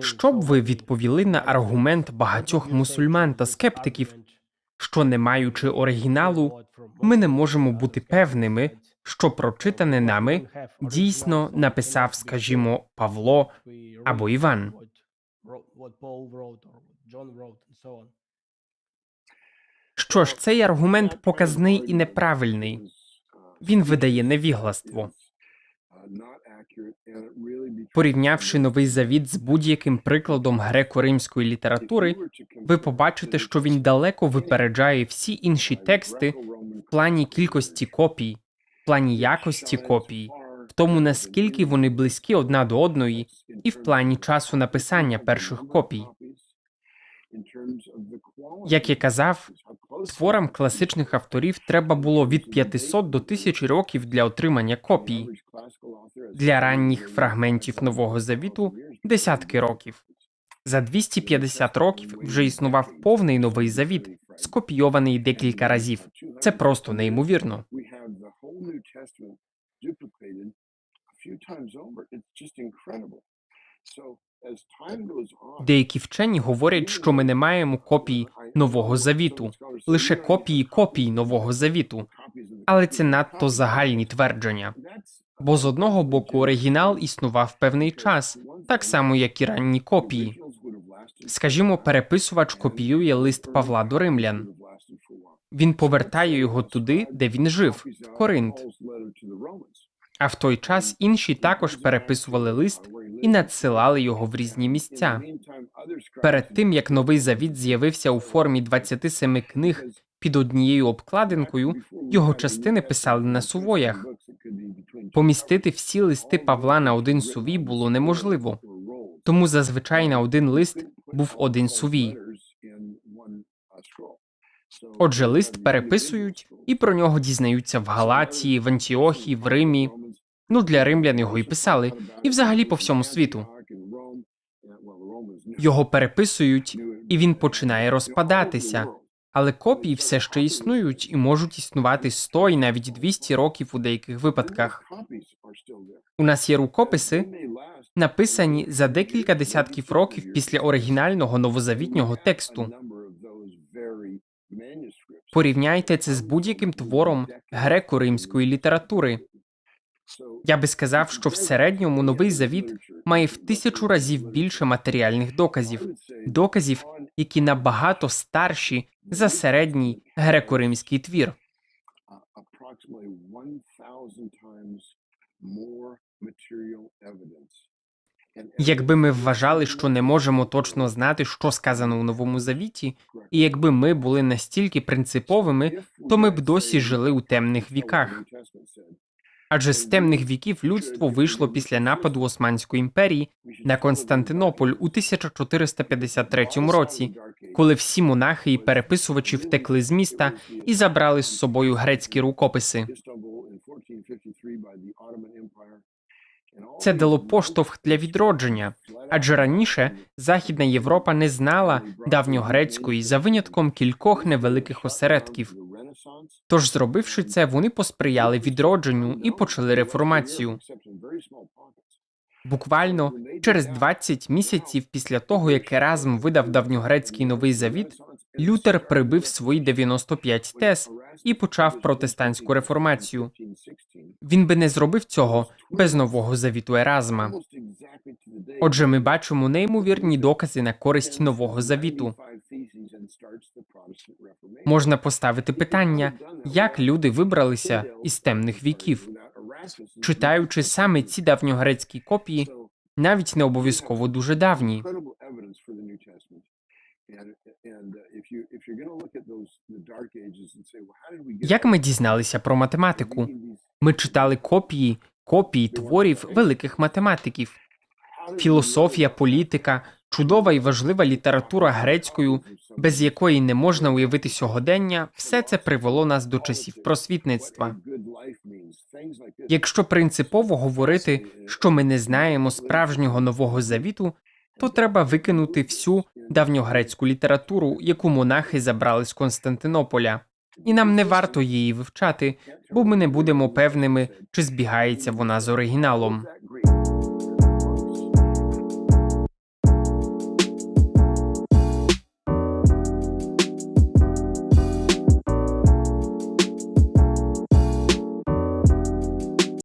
Що б ви відповіли на аргумент багатьох мусульман та скептиків, що не маючи оригіналу, ми не можемо бути певними, що прочитане нами дійсно написав, скажімо, Павло або Іван? Що ж, цей аргумент показний і неправильний. Він видає невігластво. Порівнявши новий завіт з будь-яким прикладом греко-римської літератури, ви побачите, що він далеко випереджає всі інші тексти в плані кількості копій, в плані якості копій, в тому наскільки вони близькі одна до одної, і в плані часу написання перших копій. Як я казав, творам класичних авторів треба було від 500 до 1000 років для отримання копій. Для ранніх фрагментів Нового Завіту десятки років. За 250 років вже існував повний новий завіт, скопійований декілька разів. Це просто неймовірно. Деякі вчені говорять, що ми не маємо копій Нового Завіту, лише копії копій Нового Завіту, але це надто загальні твердження. Бо з одного боку оригінал існував певний час, так само як і ранні копії. Скажімо, переписувач копіює лист Павла до римлян. Він повертає його туди, де він жив, в Коринт. А в той час інші також переписували лист і надсилали його в різні місця. Перед тим як новий завіт з'явився у формі 27 книг під однією обкладинкою, його частини писали на сувоях. Помістити всі листи Павла на один сувій було неможливо, тому зазвичай на один лист був один сувій. Отже, лист переписують і про нього дізнаються в Галатії, в Антіохії, в Римі. Ну, для римлян його і писали, і взагалі по всьому світу. Його переписують, і він починає розпадатися. Але копії все ще існують і можуть існувати 100 і навіть 200 років у деяких випадках. У нас є рукописи, написані за декілька десятків років після оригінального новозавітнього тексту. Порівняйте це з будь-яким твором греко-римської літератури. Я би сказав, що в середньому новий завіт має в тисячу разів більше матеріальних доказів, доказів, які набагато старші за середній греко-римський твір. Якби ми вважали, що не можемо точно знати, що сказано у новому завіті, і якби ми були настільки принциповими, то ми б досі жили у темних віках. Адже з темних віків людство вийшло після нападу Османської імперії на Константинополь у 1453 році, коли всі монахи і переписувачі втекли з міста і забрали з собою грецькі рукописи. Це дало поштовх для відродження, адже раніше Західна Європа не знала давньогрецької за винятком кількох невеликих осередків. Тож, зробивши це, вони посприяли відродженню і почали реформацію. Буквально через 20 місяців після того, як Еразм видав давньогрецький новий завіт, Лютер прибив свої 95 тез і почав протестантську реформацію. Він би не зробив цього без нового завіту Еразма. Отже, ми бачимо неймовірні докази на користь нового завіту. Можна поставити питання, як люди вибралися із темних віків, читаючи саме ці давньогрецькі копії, навіть не обов'язково дуже давні. Як ми дізналися про математику? Ми читали копії, копії творів великих математиків, філософія, політика, чудова і важлива література грецькою, без якої не можна уявити сьогодення, все це привело нас до часів просвітництва. Якщо принципово говорити, що ми не знаємо справжнього нового завіту, то треба викинути всю давньогрецьку літературу, яку монахи забрали з Константинополя, і нам не варто її вивчати, бо ми не будемо певними, чи збігається вона з оригіналом.